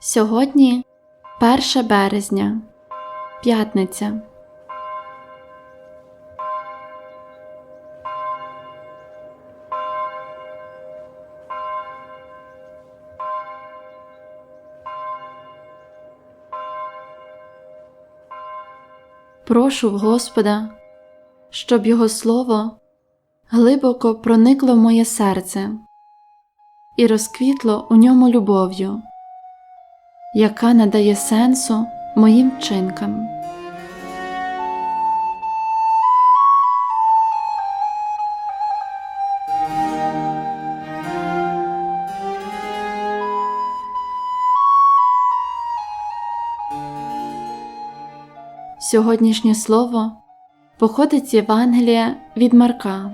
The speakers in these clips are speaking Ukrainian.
Сьогодні 1 березня, п'ятниця. Прошу в Господа, щоб Його Слово глибоко проникло в моє серце і розквітло у ньому любов'ю, яка надає сенсу моїм вчинкам. Сьогоднішнє слово походить з Євангелія від Марка.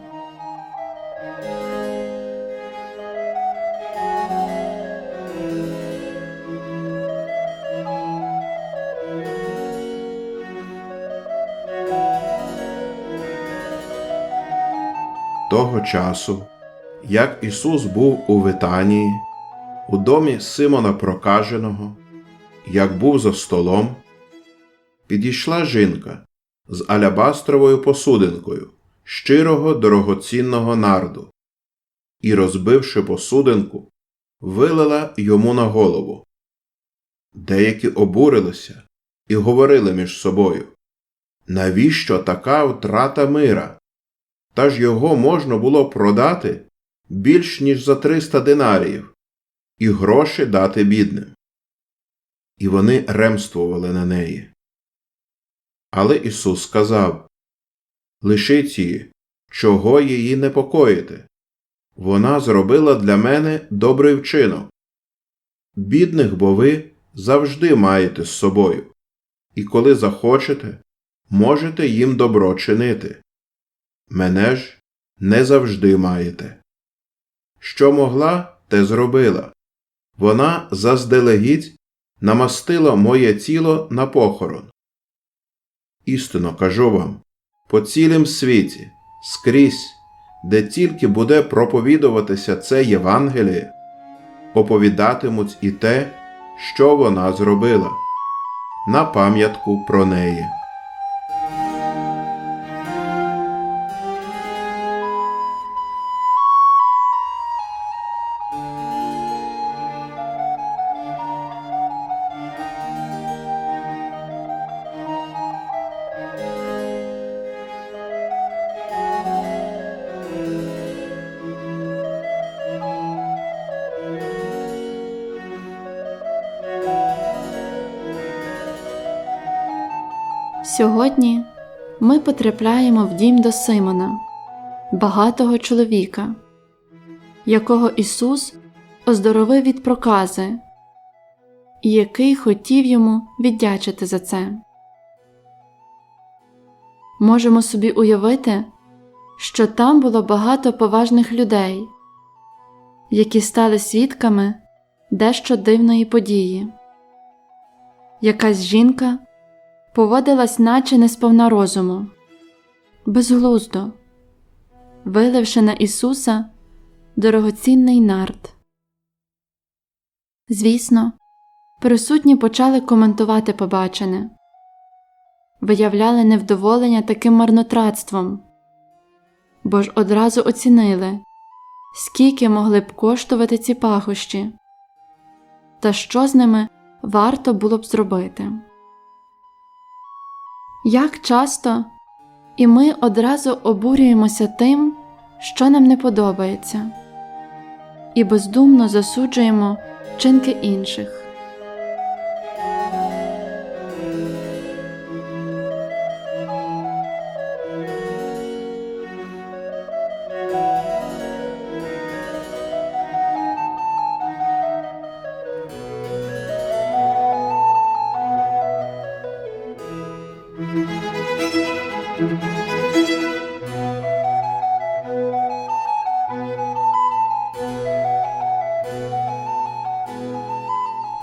Того часу, як Ісус був у Витанії, у домі Симона Прокаженого, як був за столом, підійшла жінка з алябастровою посудинкою щирого дорогоцінного нарду і, розбивши посудинку, вилила йому на голову. Деякі обурилися і говорили між собою навіщо така втрата мира? Та ж його можна було продати більш ніж за 300 динаріїв і гроші дати бідним. І вони ремствували на неї. Але Ісус сказав Лишіть її, чого її непокоїти. Вона зробила для мене добрий вчинок. Бідних бо ви завжди маєте з собою, і коли захочете, можете їм добро чинити. Мене ж не завжди маєте. Що могла, те зробила. Вона заздалегідь намастила моє тіло на похорон. Істинно кажу вам, по цілім світі, скрізь, де тільки буде проповідуватися це Євангеліє, оповідатимуть і те, що вона зробила, на пам'ятку про неї. Сьогодні ми потрапляємо в дім до Симона, багатого чоловіка, якого Ісус оздоровив від прокази, і який хотів йому віддячити за це. Можемо собі уявити, що там було багато поважних людей, які стали свідками дещо дивної події. Якась жінка поводилась наче не сповна розуму, безглуздо, виливши на Ісуса дорогоцінний нард. Звісно, присутні почали коментувати побачене, виявляли невдоволення таким марнотратством, бо ж одразу оцінили, скільки могли б коштувати ці пахощі, та що з ними варто було б зробити. Як часто і ми одразу обурюємося тим, що нам не подобається, і бездумно засуджуємо вчинки інших.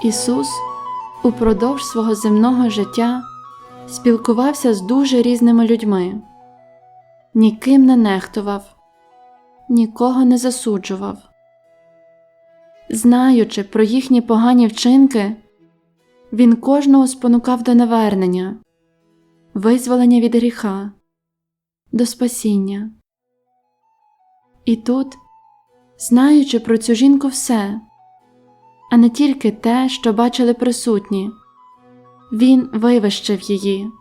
Ісус упродовж свого земного життя спілкувався з дуже різними людьми, ніким не нехтував, нікого не засуджував. Знаючи про їхні погані вчинки Він кожного спонукав до навернення, визволення від гріха, до спасіння. І тут, знаючи про цю жінку все, а не тільки те, що бачили присутні, він вивищив її,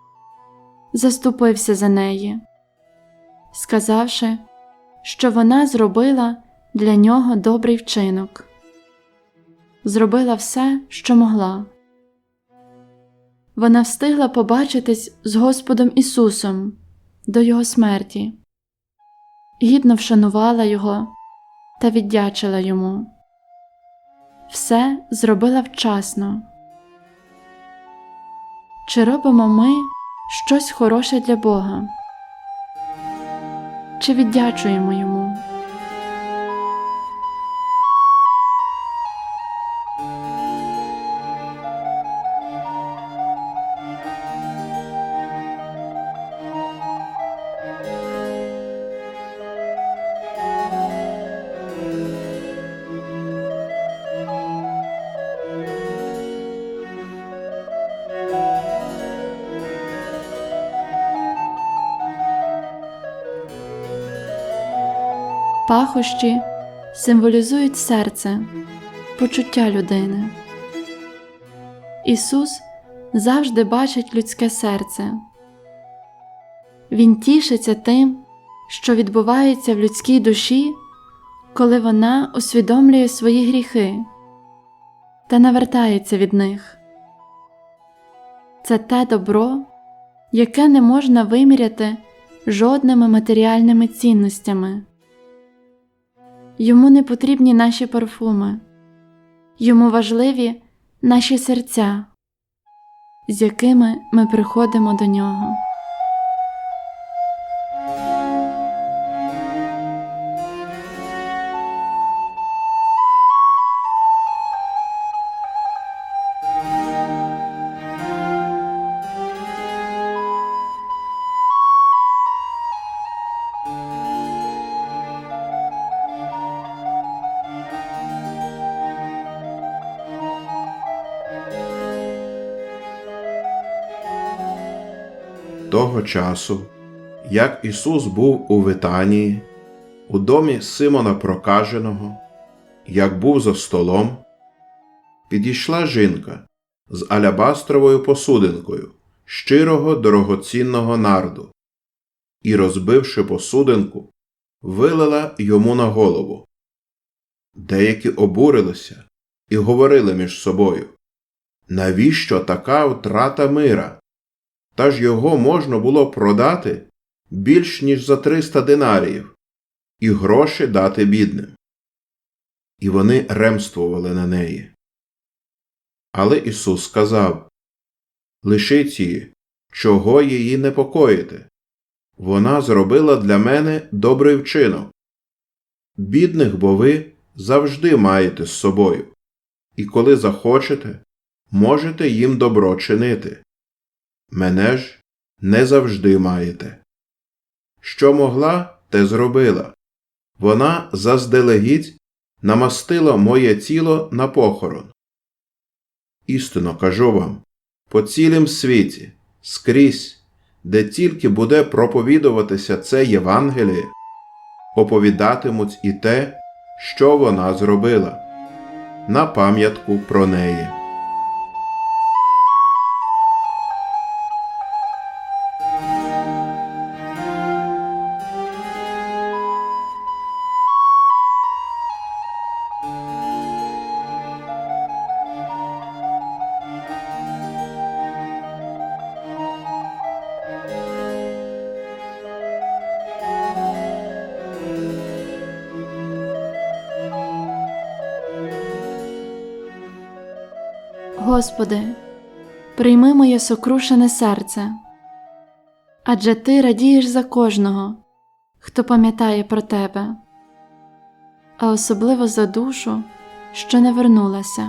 заступився за неї, сказавши, що вона зробила для нього добрий вчинок, зробила все, що могла. Вона встигла побачитись з Господом Ісусом до Його смерті, гідно вшанувала Його та віддячила Йому. Все зробила вчасно. Чи робимо ми щось хороше для Бога? Чи віддячуємо Йому? Пахощі символізують серце, почуття людини. Ісус завжди бачить людське серце. Він тішиться тим, що відбувається в людській душі, коли вона усвідомлює свої гріхи та навертається від них. Це те добро, яке не можна виміряти жодними матеріальними цінностями. Йому не потрібні наші парфуми, йому важливі наші серця, з якими ми приходимо до нього. Того часу, як Ісус був у Витанії, у домі Симона Прокаженого, як був за столом, підійшла жінка з алябастровою посудинкою щирого дорогоцінного нарду і, розбивши посудинку, вилила йому на голову. Деякі обурилися і говорили між собою навіщо така втрата мира? Та ж його можна було продати більш ніж за 300 динаріїв і гроші дати бідним. І вони ремствували на неї. Але Ісус сказав Лишіть її, чого її непокоїти. Вона зробила для мене добрий вчинок. Бідних бо ви завжди маєте з собою, і коли захочете, можете їм добро чинити мене ж не завжди маєте. Що могла, те зробила. Вона заздалегідь намастила моє тіло на похорон. Істинно кажу вам по цілім світі, скрізь, де тільки буде проповідуватися це Євангеліє, оповідатимуть і те, що вона зробила, на пам'ятку про неї. Господи, прийми моє сокрушене серце, адже Ти радієш за кожного, хто пам'ятає про Тебе, а особливо за душу, що не вернулася.